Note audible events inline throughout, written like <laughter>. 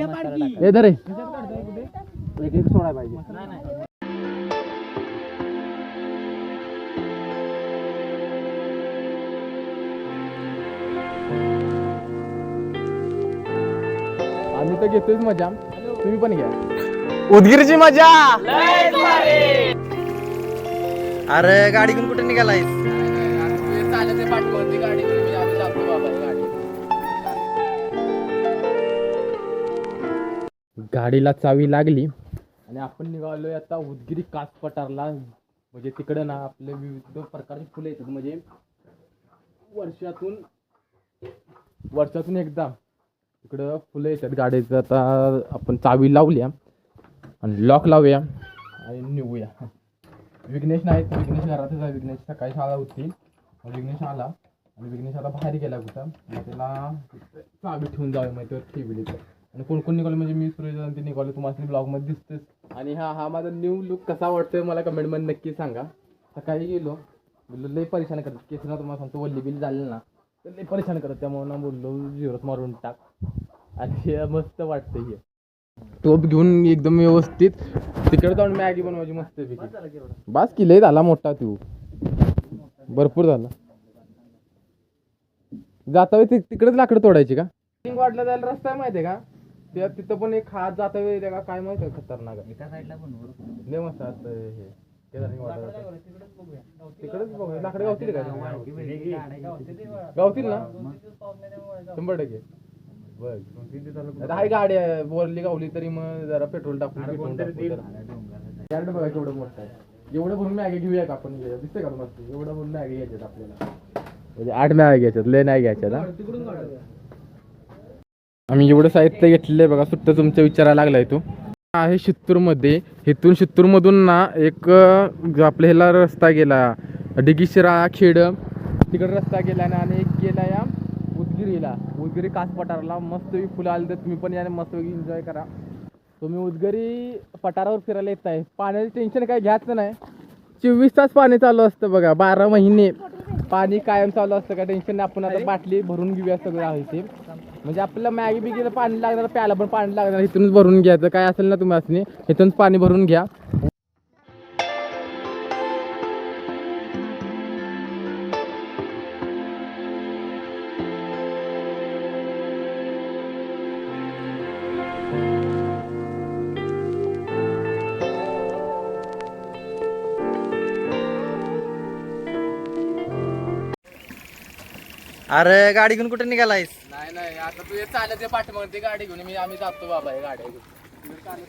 ए धरे एक एक सोडा पाहिजे. आम्ही तर घेतोच मजा. तुम्ही पण घ्या. उदगीरची मजा. अरे गाडी घेऊन कुठे निघालाय गाडीला चावी लागली. आणि आपण निघालोय आता उदगिरी कास पठारला म्हणजे तिकडं ना आपले विविध प्रकारची फुलं येतात. म्हणजे वर्षातून वर्षातून एकदा इकडं फुलं येतात गाडीचं. आता आपण चावी लावल्या आणि लॉक लावूया आणि निघूया. विघ्नेश नाही विघ्नेश घरातच आहे. विघ्नेश सकाळी शाळा होती. विघ्नेश आला आणि विघ्नेश आता बाहेर गेला होता मग त्याला चावी ठेवून जाऊया. मग त्यावर ठेवली तर आणि कोण कोण निघालं म्हणजे मी सुरेश आणि तुम्हाला ब्लॉगमध्ये दिसतेच. आणि हा हा माझा न्यू लुक कसा वाटतोय मला कमेंटमध्ये नक्की सांगा. सकाळी गेलो. बोललो लई परेशान करत केस ना तुम्हाला सांगतो वल्ली बिल झालं ना तर लई परेशान करत त्यामुळे ना बोललो झिरोत मारून टाक. आणि मस्त वाटतं हे. टोप घेऊन एकदम व्यवस्थित. तिकडे जाऊन मॅगी बनवायची मस्त पैकी बास की लई झाला मोठा तू भरपूर झाला. जाता तिकडेच लाकडं तोडायची का? वाटलं जायला रस्ता आहे माहितीये का? त्या तिथं पण एक हात जाता वेळी त्या काय माहिती आहे खतरनाक आहे. लय मस्त असतं हे. केदारनाथ. तिकडेच बघूया. लाकडं गावतील का गावतील ना? शंभर टक्के. बघ. आता हाय गाडी आहे बोरली गावली तरी मग जरा पेट्रोल टाकून पेट्रोल टाकून बघा केवढं मोठं आहे. एवढं भरून मॅगी घेऊया का आपण? दिसतंय का मस्त? एवढं भरून मॅगी घ्यायच्यात आपल्याला. म्हणजे आठ मॅगी घ्यायच्यात लय नाही घ्यायच्यात हा? आम्ही एवढं साहित्य घेतलेलं आहे बघा सुट्ट तुमचा विचारायला लागलाय तो. आहे शित्तूरमध्ये. इथून शित्तूरमधून ना एक आपल्या ह्याला रस्ता गेला. डिगिशिरा खेड. तिकडे रस्ता गेला ना आणि एक गेला या उदगिरीला. उदगिरी कास पठारला मस्त फुलं आली तर तुम्ही पण याने मस्त एन्जॉय करा. तुम्ही उदगिरी पठारावर फिरायला येत आहे पाण्याचं टेन्शन काय घ्यायचं नाही. चोवीस तास पाणी चालू असतं बघा बारा महिने. पाणी कायम चालू असतं काय टेन्शन नाही. आपण आता बाटली भरून घेऊया सगळं आहे ते. म्हणजे आपल्याला मॅगी बिगीला पाणी लागणार प्यायला पण पाणी लागणार इथूनच भरून घ्यायचं काय असेल ना तुम्ही असणे इथूनच पाणी भरून घ्या. अरे गाडी घेऊन कुठे निघालायस? ते चालत आता तू गाडी घेऊन. मी आम्ही जातो बाबा हे गाड्या घेऊन.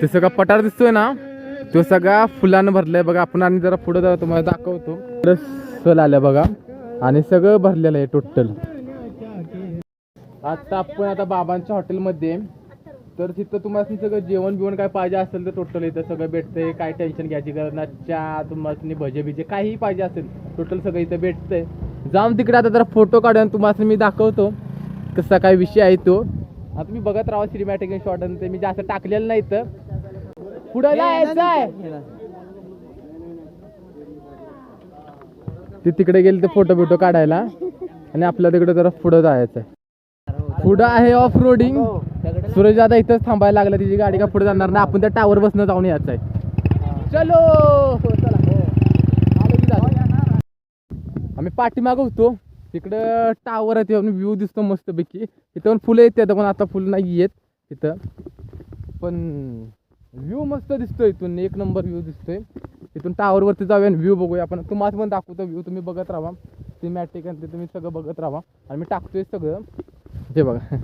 ते सगळा पठार दिसतोय ना तो सगळा फुलानं भरलाय बघा. आपण आणि जरा पुढे जरा तुम्हाला दाखवतो. सल आल्या बघा. आणि सगळं भरलेलं आहे टोटल आता आपण आता बाबांच्या हॉटेलमध्ये तर तिथं तुम्हाला सगळं जेवण बिवण काय पाहिजे असेल तर टोटल इथं सगळं भेटतंय. काय टेन्शन घ्यायची गरज नाही. चहा तुम्हाला भजे बिजे काहीही पाहिजे असेल टोटल सगळं इथं भेटतंय. जाऊन तिकडे आता जरा फोटो काढून तुम्हाला मी दाखवतो. कसा काय विषय आहे तो. आता तुम्ही बघत राहा सिनेमॅटिक शॉट आणि ते. मी जास्त टाकलेलं नाही तर पुढे जायचं आहे. ते तिकडे गेले ते फोटो बिटो काढायला. आणि आपल्या तिकडे जरा पुढं जायचं आहे. पुढं आहे ऑफ रोडिंग सूरज आता इथंच थांबायला लागला. तिची गाडी का पुढे जाणार नाही. आपण त्या टावर बसणं जाऊन यायचं आहे. चलो. हो, हो. आम्ही पाठीमागं होतो. तिकडं टावर आहे तिथं व्ह्यू दिसतो मस्तपैकी. इथं पण फुलं येते पण आता फुलं नाही येत तिथं पण व्ह्यू मस्त दिसतोय इथून एक नंबर व्ह्यू दिसतोय. इथून टावरवरती जाऊया आणि व्ह्यू बघूया. आपण तुम्हाला पण दाखवतो व्ह्यू तुम्ही बघत राहा. सिमॅटिक आणि ते तुम्ही सगळं बघत राहा. आणि मी टाकतोय सगळं. ते बघा.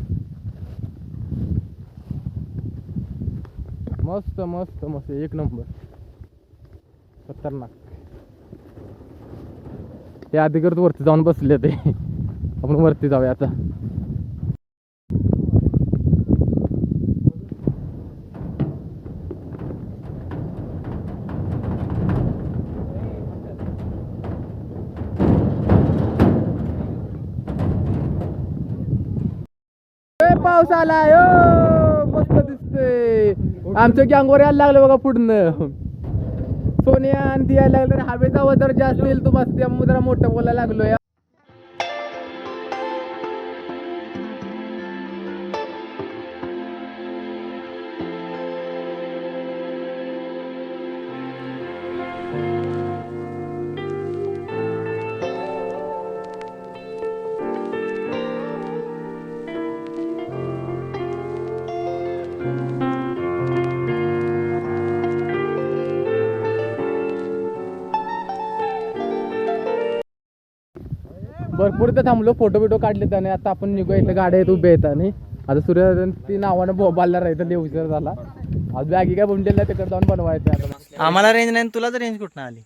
मस्त मस्त मस्त. एक नंबर खतरनाक. ते अधिकृत वरती जाऊन बसले ते. आपण वरती जाऊया आता. पाऊस आलाय. मस्त दिसतोय. आमच्या गँगवर यायला लागलं बघा पुढनं. सोनिया आणि ती यायला लागलं हवेचा वदर जास्त येईल तुम्हाला त्यामुळे जरा मोठं बोलायला लागलो या भरपूर तर थांबलो फोटो बिटो काढले त्याने. आता आपण निघू इथं गाड्या आहेत उभ्या आहेत आणि आता सूर्य ती नावानं बोबालला राहायचं लय उशीर झाला. आज बॅगी काय बुंडेला तिकडे जाऊन बनवायचं आता. आम्हाला रेंज नाही तुला तर रेंज कुठं आली?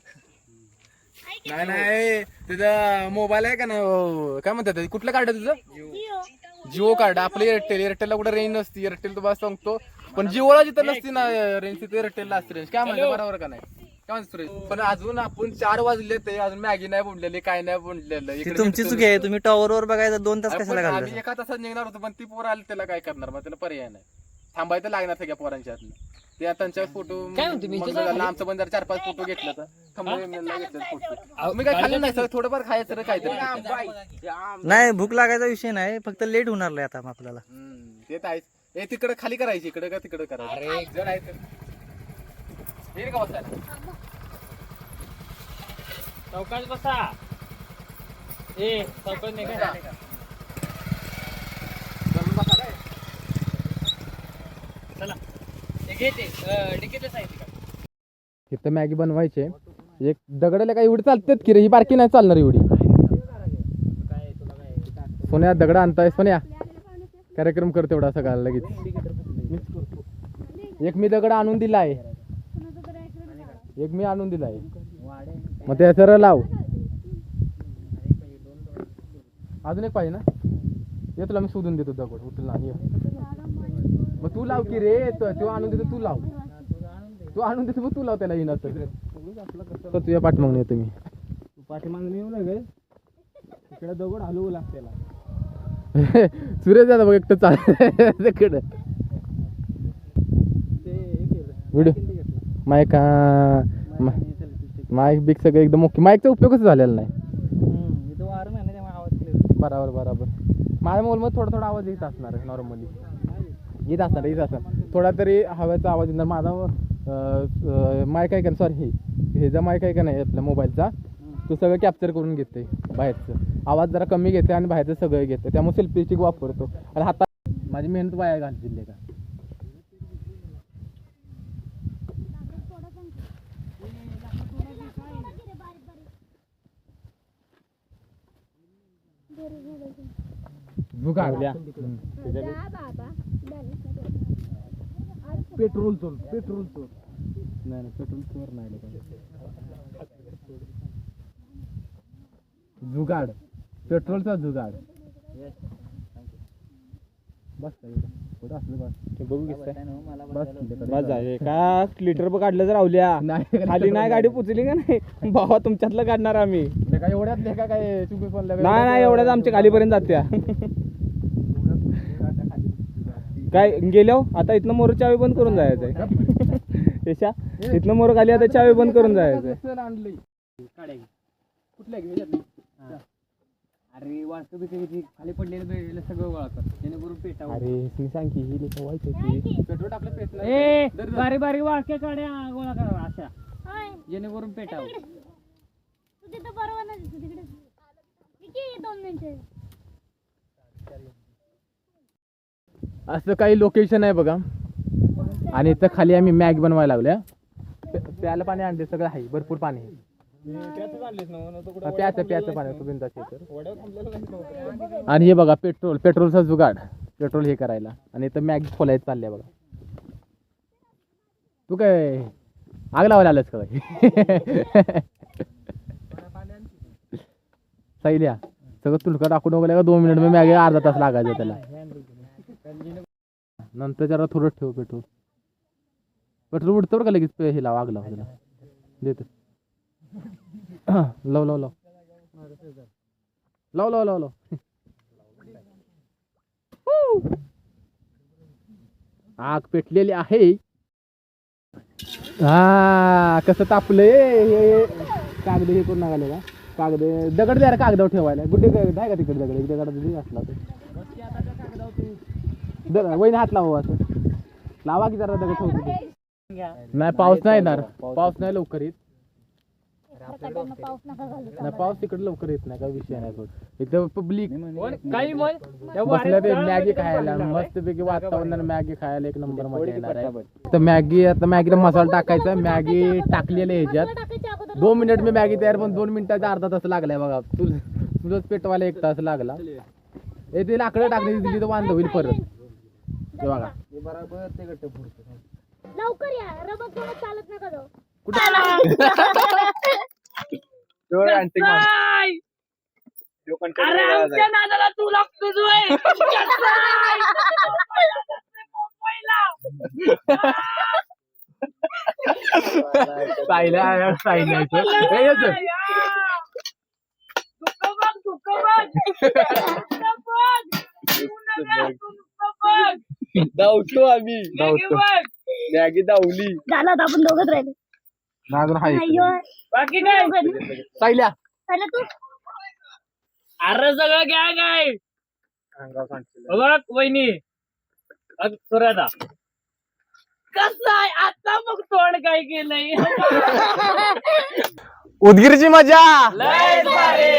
नाही नाही तुझा मोबाईल आहे का ना काय म्हणतात ते? कुठलं कार्ड आहे तुझं? जिओ कार्ड आपलं एअरटेल एअरटेलला कुठं रेंज नसती. एअरटेल तुम्हाला सांगतो. पण जिओला जिथं नसती ना रेंज तिथे एअरटेलला असते रेंज काय म्हणतो बरोबर का नाही? काय सुरेश? पण अजून आपण चार वाजले ते अजून मॅगी नाही बुंडलेली काय नाही बुंडलेलं. ती इकडे तुमची चुकी आहे तुम्ही टॉवर वर बघायचं दोन तास अरे कशाला घालता आम्ही एका तासात निघणार होतो पण ती पोर आली त्याला काय करणार? मग त्याला पर्याय नाही. थांबायचं लागणार सगळ्या पोरांच्या हातनं. ते आता त्यांच्या फोटो आमचं पण जर चार पाच फोटो घेतलं तर. थांबवलं घेतलं फोटो मी काय खाल्लं नाही सर थोडंफार खायचं रे काहीतरी नाही भूक लागायचा विषय नाही फक्त लेट होणार लय आता आपल्याला. हम्म, ते तर आहेच. ए तिकडे खाली करायची इकडे का तिकडे करायचं? जण आहे तर. का बसायला? चौकात बसा. ए चौकात नाही का. चला. डिकीतच आहे का इथं मॅगी बनवायचे एक दगडाला काय एवढी चालतेत की रे? ही बारकी नाही चालणार एवढी. काय तुला काय सोन्या दगड आणताय सोन्या? कार्यक्रम कर तेवढा सगळा लगेच. एक मी दगड आणून दिलाय. एक मी आणून दिलाय. मग ते सरळ लाव. अजून एक पाहिजे ना? ये तुला मी शोधून देतो दगड उचल आणि ये. मग तू लाव की रे तो तो आणून देतो तू लाव. तू आणून देतो मग तू लाव त्याला येणार तर. तर तुझ्या पाठमागून येतो मी. तू पाठीमागून येऊ नये इकडे दगड हलवू लागते <laughs> सुरेश दादा बघ एकटं चाल <laughs> तिकडं. व्हिडिओ. माईक माईक बिक सगळं एकदम ओके माईकचा उपयोगच झालेला नाही. बरोबर बरोबर. माझ्या मोबाईलमध्ये थोडा थोडा आवाज येत असणार आहे नॉर्मली येत असणार येत असणार. थोडा तरी हव्याचा आवाज येणार. माझा माईक आहे का सॉरी हे ह्याचा माईक आहे का नाही आपल्या मोबाईलचा तो सगळं कॅप्चर करून घेते बाहेरचं. आवाज जरा कमी घेते आणि बाहेरचं सगळं घेते. त्यामुळे सेल्फी स्टिक वापरतो आणि हातात माझी मेहनत वाया घालतील का? जुगाड पेट्रोल चोर पेट्रोल चोर. नाही नाही पेट्रोल चोर नाही जुगाड. पेट्रोलचा जुगाड. बस का एवढं? पुढं असलं बस? ते बघू बस का लिटर काढलं तर आवल्या नाही खाली नाही. गाडी पुचली का नाही? भावा तुमच्यातलं काढणार आम्ही. काय एवढ्यात लेखा काय चुकी पण नाही नाही एवढ्याच आमच्या खालीपर्यंत जात्या <laughs> काय गेल्यावर आता इथनं मोर चावी बंद करून जायचंय. <laughs> यशा इथनं मोर खाली आता चावी बंद करून जायचंय. कुठल्या अरे वाटतं किती खाली पडलेलं भेटलेलं सगळं गोळा कर. जेणेकरून पेटावं अरे मी सांग की ही लेखा वाईट होती पेट्रोल टाकलं पेट ए बारीक बारीक वाळक्या काड्या गोळा करा अशा. जेणेकरून पेटावं तू तिथं बरोबर नाही दिसत तिकडे दोन असं काही लोकेशन आहे बघा. आणि इथं खाली आम्ही मॅग बनवायला लागल्या. प्यायला पाणी आणले सगळं आहे. भरपूर पाणी आहे. हा, प्यायचं प्यायचं पाणी आहे, हे आणि हे बघा पेट्रोल पेट्रोलचा जुगाड. पेट्रोल हे करायला. आणि इथं मॅग खोलायचं चाललंय बघा. तू काय आग लावायला आलंस का? <laughs> काय सैल्या सगळं तुलका टाकून वगैरे का दोन मिनिट मॅगे अर्धा तास लागायचं त्याला. नंतर जरा थोडं ठेव पेट्रोल. पेट्रोल उडतं बरं का लगेच हे लाव आग लाव त्याला देतो. लाव लाव लाव. लाव लाव लाव लाव. आग पेटलेली आहे. हा कसं तापलंय? हे कागद हे करून नागाले का कागद दगड द्या रे कागदावर ठेवायला. गुड्डे काय आहे का तिकडे दगड? एक दगड असला तर वहिनी हात लावा असं. लावा की जरा दगड ठेवतो. नाही पाऊस नाही येणार. पाऊस नाही लवकर येत. नाही पाऊस तिकडे लवकर येत नाही काय विषय नाही इथं पब्लिक काही मग बसल्या ते मॅगी खायला. मस्त पैकी वातावरण मॅगी खायला एक नंबरमध्ये येणार आहे. तर मॅगी आता मॅगीला मसाला टाकायचा. मॅगी टाकलेली ह्याच्यात. दोन मिनिट मी मॅगी तयार पण दोन मिनिटाचा अर्धा तास लागलाय बघा. तू तुझंच पेटवायला एक तास लागला. ए ते लाकडं टाकली दिली तर वांद होईल परत. हे बघा. लवकर या. कोणा चालत नका जाऊ. अरे आमच्या नादाला तू लागतोस होय. <laughs> नुसतं बघ. धावतो आम्ही. मॅगी धावली. झालं आता आपण दोघच राहिले. अजून हाय. बाकी काय? सायल्या. तू? अरे सगळं घ्या काय? बघ वहिनी. सुरादा कसं आहे? आता मग तोंड काय केलंय? उदगीरची मजा! लय भारी.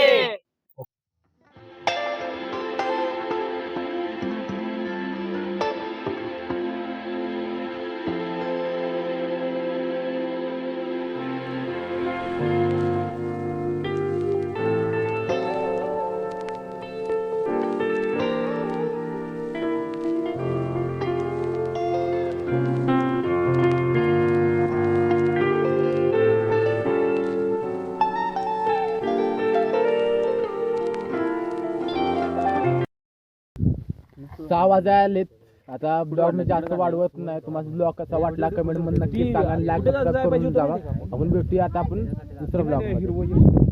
सहा वाजायलेत आता ब्लॉग मी जास्त वाढवत नाही. तुम्हाला ब्लॉग कसा वाटला कमेंटमध्ये नक्की सांगा लाईक करून जावा. आपण भेटूया आता आपण दुसऱ्या ब्लॉग